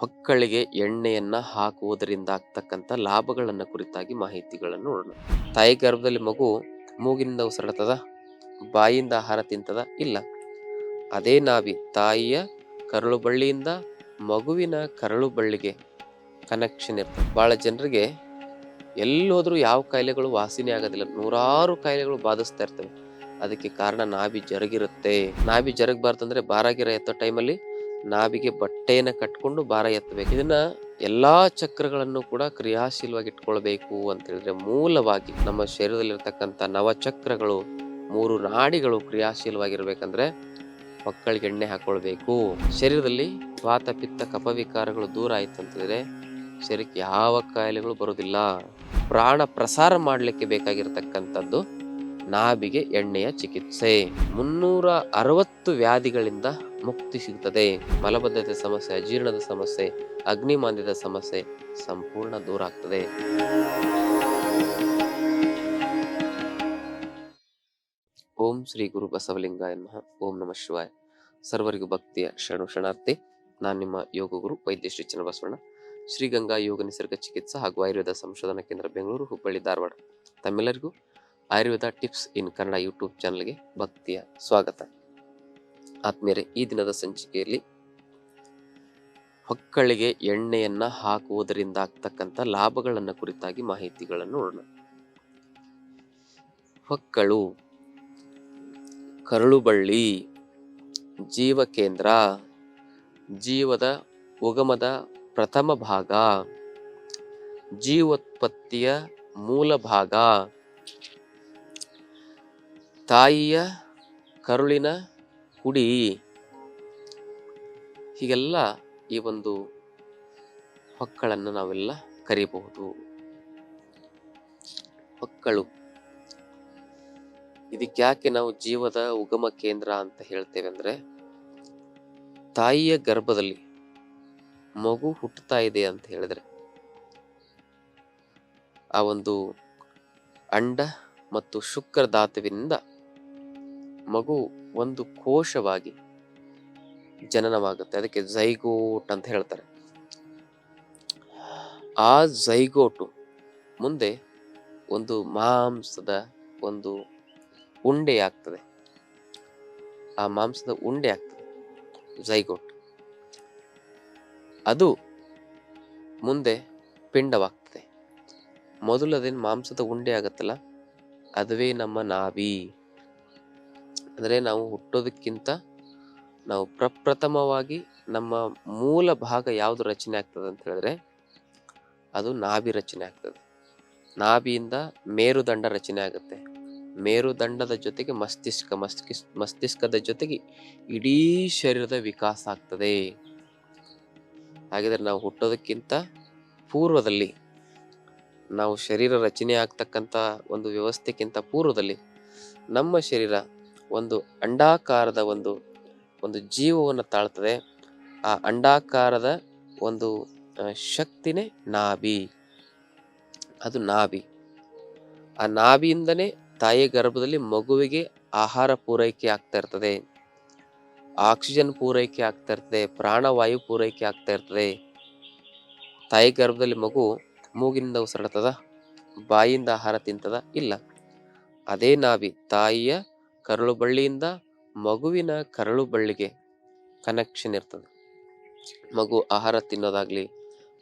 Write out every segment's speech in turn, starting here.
ಹೊಕ್ಕಳಿಗೆ ಎಣ್ಣೆಯನ್ನ ಹಾಕುವುದರಿಂದ ಆಗ್ತಕ್ಕಂಥ ಲಾಭಗಳನ್ನ ಕುರಿತಾಗಿ ಮಾಹಿತಿಗಳನ್ನು ನೋಡೋಣ. ತಾಯಿ ಗರ್ಭದಲ್ಲಿ ಮಗು ಮೂಗಿನಿಂದ ಉಸಿರಾಡ್ತದ ಬಾಯಿಯಿಂದ ಆಹಾರ ತಿಂತದ? ಇಲ್ಲ. ಅದೇ ನಾವಿ ತಾಯಿಯ ಕರಳು ಬಳ್ಳಿಯಿಂದ ಮಗುವಿನ ಕರಳು ಬಳ್ಳಿಗೆ ಕನೆಕ್ಷನ್ ಇರ್ತದೆ. ಬಹಳ ಜನರಿಗೆ ಎಲ್ಲೋದ್ರೂ ಯಾವ ಕಾಯಿಲೆಗಳು ವಾಸಿನೇ ಆಗೋದಿಲ್ಲ. ನೂರಾರು ಕಾಯಿಲೆಗಳು ಬಾಧಿಸ್ತಾ ಇರ್ತವೆ. ಅದಕ್ಕೆ ಕಾರಣ ನಾಭಿ ಜರುಗಿರುತ್ತೆ. ನಾಭಿ ಜರುಗಬಾರ್ದಂದ್ರೆ ಬಾರಾಗಿರ ಎತ್ತೋ ಟೈಮಲ್ಲಿ ನಾಭಿಗೆ ಬಟ್ಟೆಯನ್ನು ಕಟ್ಕೊಂಡು ಭಾರ ಎತ್ತಬೇಕು. ಇದನ್ನ ಎಲ್ಲಾ ಚಕ್ರಗಳನ್ನು ಕೂಡ ಕ್ರಿಯಾಶೀಲವಾಗಿ ಇಟ್ಕೊಳ್ಬೇಕು ಅಂತ ಹೇಳಿದ್ರೆ ಮೂಲವಾಗಿ ನಮ್ಮ ಶರೀರದಲ್ಲಿರ್ತಕ್ಕಂಥ ನವಚಕ್ರಗಳು, ಮೂರು ನಾಡಿಗಳು ಕ್ರಿಯಾಶೀಲವಾಗಿರ್ಬೇಕಂದ್ರೆ ಮಕ್ಕಳಿಗೆ ಎಣ್ಣೆ ಹಾಕೊಳ್ಬೇಕು. ಶರೀರದಲ್ಲಿ ವಾತ ಪಿತ್ತ ಕಪವಿಕಾರಗಳು ದೂರ ಆಯ್ತು ಅಂತಂದ್ರೆ ಶರೀರಕ್ಕೆ ಯಾವ ಕಾಯಿಲೆಗಳು ಬರೋದಿಲ್ಲ ಪ್ರಾಣ ಪ್ರಸಾರ ಮಾಡಲಿಕ್ಕೆ ಬೇಕಾಗಿರ್ತಕ್ಕಂಥದ್ದು ನಾಭಿಗೆ ಎಣ್ಣೆಯ ಚಿಕಿತ್ಸೆ. ಮುನ್ನೂರ ಅರವತ್ತು ವ್ಯಾಧಿಗಳಿಂದ ಮುಕ್ತಿ ಸಿಗುತ್ತದೆ. ಮಲಬದ್ಧತೆ ಸಮಸ್ಯೆ ಅಜೀರ್ಣದ ಸಮಸ್ಯೆ, ಅಗ್ನಿಮಾಂದ್ಯದ ಸಮಸ್ಯೆ ಸಂಪೂರ್ಣ ದೂರ ಆಗ್ತದೆ. ಓಂ ಶ್ರೀ ಗುರು ಬಸವಲಿಂಗಾಯ ನಮಃ. ಓಂ ನಮಃ ಶಿವಾಯ. ಸರ್ವರಿಗೂ ಭಕ್ತಿಯ ಶರಣು ಶರಣಾರ್ಥಿ. ನಾನು ನಿಮ್ಮ ಯೋಗ ಗುರು ವೈದ್ಯ ಶ್ರೀ ಚನ್ನಬಸವಣ್ಣ ಶ್ರೀಗಂಗಾ ಯೋಗ ನಿಸರ್ಗ ಚಿಕಿತ್ಸಾ ಹಾಗೂ ಆಯುರ್ವೇದ ಸಂಶೋಧನಾ ಕೇಂದ್ರ ಬೆಂಗಳೂರು, ಹುಬ್ಬಳ್ಳಿ, ಧಾರವಾಡ. ತಮ್ಮೆಲ್ಲರಿಗೂ Ayurveda tips in Kannada YouTube ಚಾನಲ್ಗೆ ಭಕ್ತಿಯ ಸ್ವಾಗತ. ಆತ್ಮೀಯರೇ, ಈ ದಿನದ ಸಂಚಿಕೆಯಲ್ಲಿ ಹೊಕ್ಕಳಿಗೆ ಎಣ್ಣೆಯನ್ನ ಹಾಕುವುದರಿಂದ ಆಗ್ತಕ್ಕಂಥ ಲಾಭಗಳನ್ನು ಕುರಿತಾಗಿ ಮಾಹಿತಿಗಳನ್ನು ನೋಡೋಣ. ಹೊಕ್ಕಳು, ಕರುಳುಬಳ್ಳಿ ಜೀವ ಕೇಂದ್ರ ಜೀವದ ಉಗಮದ ಪ್ರಥಮ ಭಾಗ, ಜೀವೋತ್ಪತ್ತಿಯ ಮೂಲ ಭಾಗ ತಾಯಿಯ ಕರುಳಿನ ಹುಡಿ. ಹೀಗೆಲ್ಲ ಈ ಒಂದು ಹೊಕ್ಕಳನ್ನು ನಾವೆಲ್ಲ ಕರೀಬಹುದು. ಹೊಕ್ಕಳು ಇದಕ್ಕೆ ಯಾಕೆ ನಾವು ಜೀವದ ಉಗಮ ಕೇಂದ್ರ ಅಂತ ಹೇಳ್ತೇವೆ ಅಂದರೆ, ತಾಯಿಯ ಗರ್ಭದಲ್ಲಿ ಮಗು ಹುಟ್ಟುತ್ತಾ ಇದೆ ಅಂತ ಹೇಳಿದ್ರೆ, ಆ ಒಂದು ಅಂಡ ಮತ್ತು ಶುಕ್ರ ಧಾತುವಿನಿಂದ ಮಗು ಒಂದು ಕೋಶವಾಗಿ ಜನನವಾಗುತ್ತೆ. ಅದಕ್ಕೆ ಝೈಗೋಟ್ ಅಂತ ಹೇಳ್ತಾರೆ. ಆ ಝೈಗೋಟು ಮುಂದೆ ಒಂದು ಮಾಂಸದ ಒಂದು ಉಂಡೆ ಆಗ್ತದೆ. ಆ ಮಾಂಸದ ಉಂಡೆ ಆಗ್ತದೆ. ಝೈಗೋಟ್. ಅದು ಮುಂದೆ ಪಿಂಡವಾಗ್ತದೆ. ಮೊದಲು ಅದೇನು ಮಾಂಸದ ಉಂಡೆ ಆಗತ್ತಲ್ಲ, ಅದುವೇ ನಮ್ಮ ನಾಭಿ ಅಂದರೆ ನಾವು ಹುಟ್ಟೋದಕ್ಕಿಂತ ನಾವು ಪ್ರಪ್ರಥಮವಾಗಿ ನಮ್ಮ ಮೂಲ ಭಾಗ ಯಾವುದು ರಚನೆ ಆಗ್ತದೆ ಅಂತ ಹೇಳಿದ್ರೆ ಅದು ನಾಭಿ ರಚನೆ ಆಗ್ತದೆ. ನಾಭಿಯಿಂದ ಮೇರುದಂಡ ರಚನೆ ಆಗುತ್ತೆ. ಮೇರುದಂಡದ ಜೊತೆಗೆ ಮಸ್ತಿಷ್ಕ ಮಸ್ತಿಷ್ ಮಸ್ತಿಷ್ಕದ ಜೊತೆಗೆ ಇಡೀ ಶರೀರದ ವಿಕಾಸ ಆಗ್ತದೆ. ಹಾಗಿದ್ರೆ ನಾವು ಹುಟ್ಟೋದಕ್ಕಿಂತ ಪೂರ್ವದಲ್ಲಿ ನಾವು ಶರೀರ ರಚನೆ ಆಗ್ತಕ್ಕಂಥ ಒಂದು ವ್ಯವಸ್ಥೆಗಿಂತ ಪೂರ್ವದಲ್ಲಿ ನಮ್ಮ ಶರೀರ ಒಂದು ಅಂಡಾಕಾರದ ಒಂದು ಒಂದು ಜೀವವನ್ನು ತಾಳ್ತದೆ. ಆ ಅಂಡಾಕಾರದ ಒಂದು ಶಕ್ತಿನೇ ನಾಭಿ. ಅದು ನಾಭಿ. ಆ ನಾಭಿಯಿಂದನೇ ತಾಯಿಯ ಗರ್ಭದಲ್ಲಿ ಮಗುವಿಗೆ ಆಹಾರ ಪೂರೈಕೆ ಆಗ್ತಾ ಇರ್ತದೆ. ಆಕ್ಸಿಜನ್ ಪೂರೈಕೆ ಆಗ್ತಾ ಇರ್ತದೆ. ಪ್ರಾಣವಾಯು ಪೂರೈಕೆ ಆಗ್ತಾ ಇರ್ತದೆ. ತಾಯಿ ಗರ್ಭದಲ್ಲಿ ಮಗು ಮೂಗಿನಿಂದ ಉಸಿರಾಡ್ತದ ಬಾಯಿಯಿಂದ ಆಹಾರ ತಿಂತದ? ಇಲ್ಲ. ಅದೇ ನಾಭಿ. ತಾಯಿಯ ಕರಳು ಬಳ್ಳಿಯಿಂದ ಮಗುವಿನ ಕರಳು ಬಳ್ಳಿಗೆ ಕನೆಕ್ಷನ್ ಇರ್ತದೆ. ಮಗು ಆಹಾರ ತಿನ್ನೋದಾಗ್ಲಿ,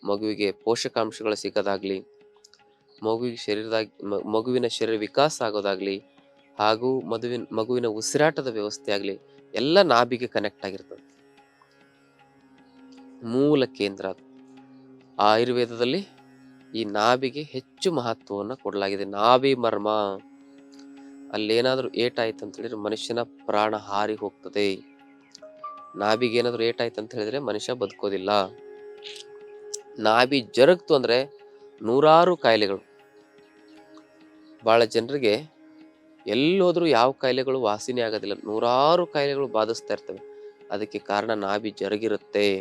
ಮಗುವಿಗೆ ಪೋಷಕಾಂಶಗಳು ಸಿಗೋದಾಗ್ಲಿ, ಮಗುವಿಗೆ ಶರೀರದಾಗ ಮಗುವಿನ ಶರೀರ ವಿಕಾಸ ಆಗೋದಾಗ್ಲಿ, ಹಾಗೂ ಮಗುವಿನ ಮಗುವಿನ ಉಸಿರಾಟದ ವ್ಯವಸ್ಥೆ ಆಗಲಿ, ಎಲ್ಲ ನಾಭಿಗೆ ಕನೆಕ್ಟ್ ಆಗಿರ್ತದೆ. ಮೂಲ ಕೇಂದ್ರ ಅದು. ಆಯುರ್ವೇದದಲ್ಲಿ ಈ ನಾಭಿಗೆ ಹೆಚ್ಚು ಮಹತ್ವವನ್ನು ಕೊಡಲಾಗಿದೆ. ನಾಭಿ ಮರ್ಮ. ಅಲ್ಲೇನಾದ್ರೂ ಏಟಾಯ್ತು ಅಂತ ಹೇಳಿದ್ರೆ ಮನುಷ್ಯನ ಪ್ರಾಣ ಹಾರಿ ಹೋಗ್ತದೆ. ನಾಭಿಗೆ ಏನಾದ್ರೂ ಏಟಾಯ್ತು ಅಂತ ಹೇಳಿದ್ರೆ ಮನುಷ್ಯ ಬದುಕೋದಿಲ್ಲ. ನಾಭಿ ಜರಗ್ತು ಅಂದ್ರೆ ನೂರಾರು ಕಾಯಿಲೆಗಳು. ಬಹಳ ಜನರಿಗೆ ಎಲ್ಲೋದ್ರೂ ಯಾವ ಕಾಯಿಲೆಗಳು ವಾಸಿನೇ ಆಗೋದಿಲ್ಲ. ನೂರಾರು ಕಾಯಿಲೆಗಳು ಬಾಧಿಸ್ತಾ ಇರ್ತವೆ. ಅದಕ್ಕೆ ಕಾರಣ ನಾಭಿ ಜರುಗಿರುತ್ತೆ.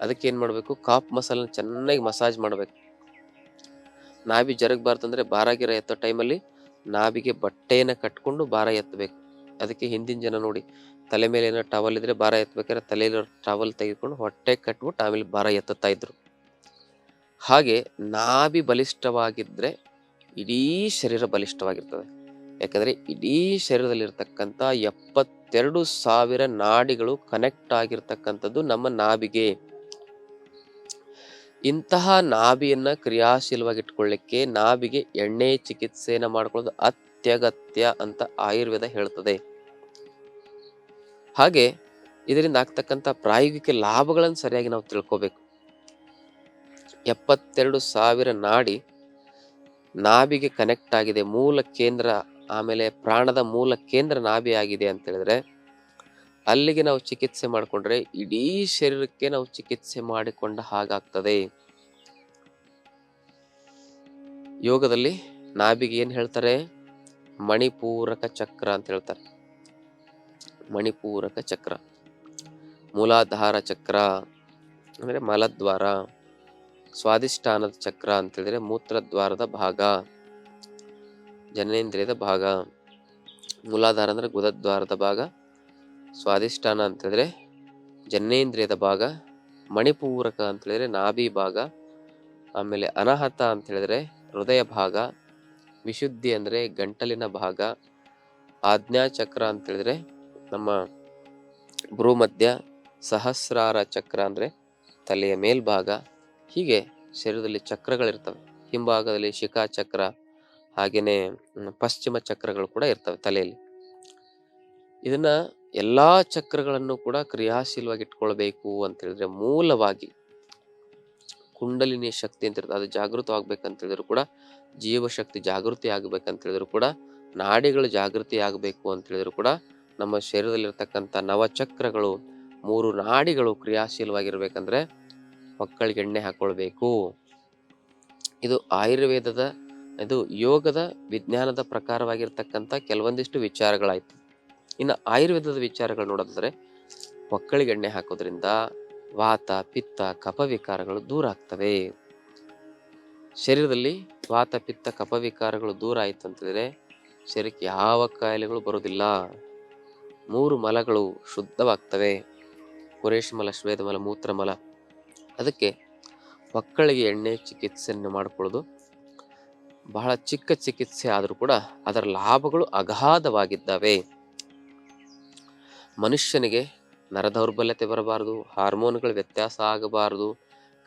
ಅದಕ್ಕೆ ಏನು ಮಾಡಬೇಕು? ಕಾಪ್ ಮಸಾಲನ್ನ ಚೆನ್ನಾಗಿ ಮಸಾಜ್ ಮಾಡ್ಬೇಕು. ನಾಭಿ ಜರುಗಬಾರ್ದಂದ್ರೆ ಬಾರಾಗಿರ ಎತ್ತೋ ಟೈಮಲ್ಲಿ ನಾಭಿಗೆ ಬಟ್ಟೆಯನ್ನು ಕಟ್ಕೊಂಡು ಭಾರ ಎತ್ತಬೇಕು. ಅದಕ್ಕೆ ಹಿಂದಿನ ಜನ ನೋಡಿ, ತಲೆ ಮೇಲೆ ಏನೋ ಟವಲ್ ಇದ್ರೆ ಭಾರ ಎತ್ತಬೇಕಾದ್ರೆ ತಲೆಯಲ್ಲಿ ಟವಲ್ ತೆಗೆದುಕೊಂಡು ಹೊಟ್ಟೆ ಕಟ್ಬಿಟ್ಟು ಆಮೇಲೆ ಭಾರ ಎತ್ತುತ್ತಾ ಇದ್ರು. ಹಾಗೆ ನಾಭಿ ಬಲಿಷ್ಠವಾಗಿದ್ದರೆ ಇಡೀ ಶರೀರ ಬಲಿಷ್ಠವಾಗಿರ್ತದೆ. ಯಾಕಂದ್ರೆ ಇಡೀ ಶರೀರದಲ್ಲಿರ್ತಕ್ಕಂಥ ಎಪ್ಪತ್ತೆರಡು ಸಾವಿರ ನಾಡಿಗಳು ಕನೆಕ್ಟ್ ಆಗಿರ್ತಕ್ಕಂಥದ್ದು ನಮ್ಮ ನಾಭಿಗೆ. ಇಂತಹ ನಾಭಿಯನ್ನ ಕ್ರಿಯಾಶೀಲವಾಗಿ ಇಟ್ಕೊಳ್ಳಿಕ್ಕೆ ನಾಭಿಗೆ ಎಣ್ಣೆ ಚಿಕಿತ್ಸೆಯನ್ನ ಮಾಡ್ಕೊಳ್ಳೋದು ಅತ್ಯಗತ್ಯ ಅಂತ ಆಯುರ್ವೇದ ಹೇಳ್ತದೆ. ಹಾಗೆ ಇದರಿಂದ ಆಗ್ತಕ್ಕಂಥ ಪ್ರಾಯೋಗಿಕ ಲಾಭಗಳನ್ನು ಸರಿಯಾಗಿ ನಾವು ತಿಳ್ಕೋಬೇಕು. ಎಪ್ಪತ್ತೆರಡು ಸಾವಿರ ನಾಡಿ ನಾಭಿಗೆ ಕನೆಕ್ಟ್ ಆಗಿದೆ. ಮೂಲ ಕೇಂದ್ರ, ಆಮೇಲೆ ಪ್ರಾಣದ ಮೂಲ ಕೇಂದ್ರ ನಾಭಿ ಆಗಿದೆ ಅಂತ ಹೇಳಿದ್ರೆ ಅಲ್ಲಿಗೆ ನಾವು ಚಿಕಿತ್ಸೆ ಮಾಡಿಕೊಂಡ್ರೆ ಇಡೀ ಶರೀರಕ್ಕೆ ನಾವು ಚಿಕಿತ್ಸೆ ಮಾಡಿಕೊಂಡ ಹಾಗಾಗ್ತದೆ. ಯೋಗದಲ್ಲಿ ನಾಭಿಗೆ ಏನು ಹೇಳ್ತಾರೆ? ಮಣಿಪೂರಕ ಚಕ್ರ ಅಂತ ಹೇಳ್ತಾರೆ. ಮಣಿಪೂರಕ ಚಕ್ರ. ಮೂಲಾಧಾರ ಚಕ್ರ, ಅಂದರೆ ಮಲದ್ವಾರ ಸ್ವಾದಿಷ್ಠಾನದ ಚಕ್ರ ಅಂತ ಹೇಳಿದ್ರೆ ಮೂತ್ರದ್ವಾರದ ಭಾಗ, ಜನನೇಂದ್ರಿಯದ ಭಾಗ, ಮೂಲಾಧಾರ ಅಂದ್ರೆ ಗುದದ್ವಾರದ ಭಾಗ ಸ್ವಾದಿಷ್ಠಾನ ಅಂತ ಹೇಳಿದ್ರೆ ಜನ್ನೇಂದ್ರಿಯದ ಭಾಗ, ಮಣಿಪೂರಕ ಅಂತ ಹೇಳಿದ್ರೆ ನಾಭಿ ಭಾಗ, ಆಮೇಲೆ ಅನಾಹತ ಅಂತ ಹೇಳಿದ್ರೆ ಹೃದಯ ಭಾಗ, ವಿಶುದ್ಧಿ ಅಂದ್ರೆ ಗಂಟಲಿನ ಭಾಗ ಆಜ್ಞಾ ಚಕ್ರ ಅಂತ ಹೇಳಿದ್ರೆ ನಮ್ಮ ಭ್ರೂಮಧ್ಯ, ಸಹಸ್ರಾರ ಚಕ್ರ ಅಂದ್ರೆ ತಲೆಯ ಮೇಲ್ಭಾಗ, ಹೀಗೆ ಶರೀರದಲ್ಲಿ ಚಕ್ರಗಳಿರ್ತವೆ. ಹಿಂಭಾಗದಲ್ಲಿ ಶಿಖಾ ಚಕ್ರ ಹಾಗೆಯೇ ಪಶ್ಚಿಮ ಚಕ್ರಗಳು ಕೂಡ ಇರ್ತವೆ ತಲೆಯಲ್ಲಿ. ಇದನ್ನ ಎಲ್ಲಾ ಚಕ್ರಗಳನ್ನು ಕೂಡ ಕ್ರಿಯಾಶೀಲವಾಗಿ ಇಟ್ಕೊಳ್ಬೇಕು ಅಂತ ಹೇಳಿದ್ರೆ ಮೂಲವಾಗಿ ಕುಂಡಲಿನಿಯ ಶಕ್ತಿ ಅಂತ ಇರ್ತದೆ. ಅದು ಜಾಗೃತವಾಗಬೇಕಂತ ಹೇಳಿದ್ರು ಕೂಡ, ಜೀವಶಕ್ತಿ ಜಾಗೃತಿ ಆಗಬೇಕಂತ ಹೇಳಿದ್ರು ಕೂಡ, ನಾಡಿಗಳು ಜಾಗೃತಿ ಆಗಬೇಕು ಅಂತ ಹೇಳಿದ್ರು ಕೂಡ, ನಮ್ಮ ಶರೀರದಲ್ಲಿರ್ತಕ್ಕಂಥ ನವಚಕ್ರಗಳು ಮೂರು ನಾಡಿಗಳು ಕ್ರಿಯಾಶೀಲವಾಗಿರ್ಬೇಕಂದ್ರೆ ಮಕ್ಕಳಿಗೆ ಎಣ್ಣೆ ಹಾಕೊಳ್ಬೇಕು. ಇದು ಆಯುರ್ವೇದದ, ಇದು ಯೋಗದ ವಿಜ್ಞಾನದ ಪ್ರಕಾರವಾಗಿರ್ತಕ್ಕಂಥ ಕೆಲವೊಂದಿಷ್ಟು ವಿಚಾರಗಳಾಯ್ತು. ಇನ್ನು ಆಯುರ್ವೇದದ ವಿಚಾರಗಳು ನೋಡೋದಾದ್ರೆ, ಮಕ್ಕಳಿಗೆ ಎಣ್ಣೆ ಹಾಕೋದ್ರಿಂದ ವಾತ, ಪಿತ್ತ, ಕಪವಿಕಾರಗಳು ದೂರ ಆಗ್ತವೆ. ಶರೀರದಲ್ಲಿ ವಾತ, ಪಿತ್ತ, ಕಪವಿಕಾರಗಳು ದೂರ ಆಯಿತು ಅಂತಂದರೆ ಶರೀರಕ್ಕೆ ಯಾವ ಕಾಯಿಲೆಗಳು ಬರೋದಿಲ್ಲ ಮೂರು ಮಲಗಳು ಶುದ್ಧವಾಗ್ತವೆ. ಮಲ, ಮೂತ್ರ ಮಲ. ಅದಕ್ಕೆ ಮಕ್ಕಳಿಗೆ ಎಣ್ಣೆ ಚಿಕಿತ್ಸೆಯನ್ನು ಮಾಡಿಕೊಳ್ಳೋದು, ಬಹಳ ಚಿಕ್ಕ ಚಿಕಿತ್ಸೆ ಆದರೂ ಕೂಡ ಅದರ ಲಾಭಗಳು ಅಗಾಧವಾಗಿದ್ದಾವೆ. ಮನುಷ್ಯನಿಗೆ ನರ ದೌರ್ಬಲ್ಯತೆ ಬರಬಾರ್ದು, ಹಾರ್ಮೋನ್ಗಳ ವ್ಯತ್ಯಾಸ ಆಗಬಾರ್ದು,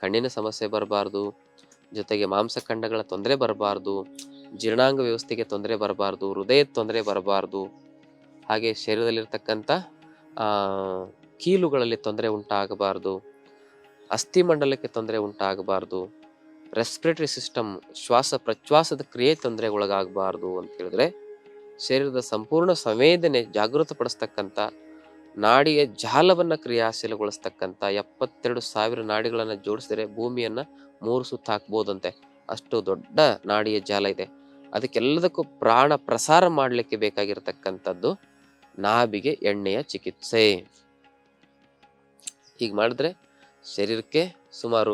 ಕಣ್ಣಿನ ಸಮಸ್ಯೆ ಬರಬಾರ್ದು, ಜೊತೆಗೆ ಮಾಂಸಖಂಡಗಳ ತೊಂದರೆ ಬರಬಾರ್ದು, ಜೀರ್ಣಾಂಗ ವ್ಯವಸ್ಥೆಗೆ ತೊಂದರೆ ಬರಬಾರ್ದು, ಹೃದಯದ ತೊಂದರೆ ಬರಬಾರ್ದು. ಹಾಗೆ ಶರೀರದಲ್ಲಿರ್ತಕ್ಕಂಥ ಕೀಲುಗಳಲ್ಲಿ ತೊಂದರೆ ಉಂಟಾಗಬಾರ್ದು ಅಸ್ಥಿಮಂಡಲಕ್ಕೆ ತೊಂದರೆ ಉಂಟಾಗಬಾರ್ದು ರೆಸ್ಪಿರೇಟರಿ ಸಿಸ್ಟಮ್ ಶ್ವಾಸ ಪ್ರಶ್ವಾಸದ ಕ್ರಿಯೆ ತೊಂದರೆಗೊಳಗಾಗಬಾರ್ದು ಅಂತ ಹೇಳಿದ್ರೆ, ಶರೀರದ ಸಂಪೂರ್ಣ ಸಂವೇದನೆ ಜಾಗೃತಪಡಿಸ್ತಕ್ಕಂಥ ನಾಡಿಯ ಜಾಲವನ್ನು ಕ್ರಿಯಾಶೀಲಗೊಳಿಸ್ತಕ್ಕಂಥ ಎಪ್ಪತ್ತೆರಡು ಸಾವಿರ ನಾಡಿಗಳನ್ನು ಜೋಡಿಸಿದರೆ ಭೂಮಿಯನ್ನು ಮೂರು ಸುತ್ತ ಹಾಕ್ಬೋದಂತೆ. ಅಷ್ಟು ದೊಡ್ಡ ನಾಡಿಯ ಜಾಲ ಇದೆ. ಅದಕ್ಕೆಲ್ಲದಕ್ಕೂ ಪ್ರಾಣ ಪ್ರಸಾರ ಮಾಡಲಿಕ್ಕೆ ಬೇಕಾಗಿರ್ತಕ್ಕಂಥದ್ದು ನಾಭಿಗೆ ಎಣ್ಣೆಯ ಚಿಕಿತ್ಸೆ. ಹೀಗೆ ಮಾಡಿದ್ರೆ ಶರೀರಕ್ಕೆ ಸುಮಾರು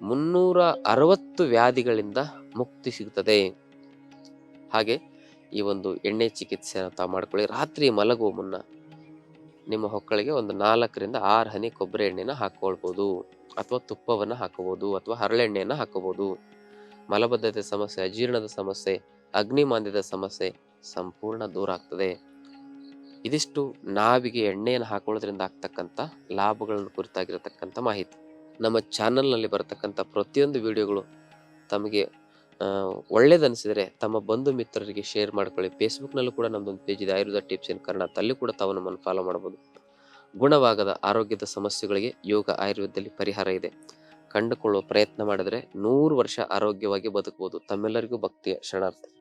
ಮುನ್ನೂರ ಅರವತ್ತು ವ್ಯಾಧಿಗಳಿಂದ ಮುಕ್ತಿ ಸಿಗುತ್ತದೆ ಹಾಗೆ ಈ ಒಂದು ಎಣ್ಣೆ ಚಿಕಿತ್ಸೆಯನ್ನು ತಾವು ಮಾಡ್ಕೊಳ್ಳಿ. ರಾತ್ರಿ ಮಲಗುವ ಮುನ್ನ ನಿಮ್ಮ ಹೊಕ್ಕಳಿಗೆ ಒಂದು ನಾಲ್ಕರಿಂದ ಆರು ಹನಿ ಕೊಬ್ಬರಿ ಎಣ್ಣೆನ ಹಾಕ್ಕೊಳ್ಬೋದು ಅಥವಾ ತುಪ್ಪವನ್ನು ಹಾಕಬಹುದು ಅಥವಾ ಹರಳೆಣ್ಣೆಯನ್ನು ಹಾಕೋಬೋದು ಮಲಬದ್ಧತೆ ಸಮಸ್ಯೆ, ಅಜೀರ್ಣದ ಸಮಸ್ಯೆ ಅಗ್ನಿಮಾಂದ್ಯದ ಸಮಸ್ಯೆ ಸಂಪೂರ್ಣ ದೂರ ಆಗ್ತದೆ. ಇದಿಷ್ಟು ನಾವಿಗೆ ಎಣ್ಣೆಯನ್ನು ಹಾಕೊಳ್ಳೋದ್ರಿಂದ ಆಗ್ತಕ್ಕಂಥ ಲಾಭಗಳನ್ನು ಕುರಿತಾಗಿರತಕ್ಕಂಥ ಮಾಹಿತಿ. ನಮ್ಮ ಚಾನಲ್ನಲ್ಲಿ ಬರತಕ್ಕಂಥ ಪ್ರತಿಯೊಂದು ವಿಡಿಯೋಗಳು ತಮಗೆ ಒಳ್ಳೇದನ್ಸಿದ್ರೆ ತಮ್ಮ ಬಂಧು ಮಿತ್ರರಿಗೆ ಶೇರ್ ಮಾಡ್ಕೊಳ್ಳಿ. ಫೇಸ್ಬುಕ್ನಲ್ಲೂ ಕೂಡ ನಮ್ದೊಂದು ಪೇಜ್ ಇದೆ. ಆಯುರ್ವೇದ ಟಿಪ್ಸ್ ಇನ್ ಕನ್ನಡ ಅಲ್ಲಿ ಕೂಡ ತಾವು ನಮ್ಮನ್ನು ಫಾಲೋ ಮಾಡಬಹುದು. ಗುಣವಾಗದ ಆರೋಗ್ಯದ ಸಮಸ್ಯೆಗಳಿಗೆ ಯೋಗ ಆಯುರ್ವೇದದಲ್ಲಿ ಪರಿಹಾರ ಇದೆ. ಕಂಡುಕೊಳ್ಳುವ ಪ್ರಯತ್ನ ಮಾಡಿದ್ರೆ ನೂರು ವರ್ಷ ಆರೋಗ್ಯವಾಗಿ ಬದುಕಬಹುದು. ತಮ್ಮೆಲ್ಲರಿಗೂ ಭಕ್ತಿಯ ಶರಣಾರ್ಥಿ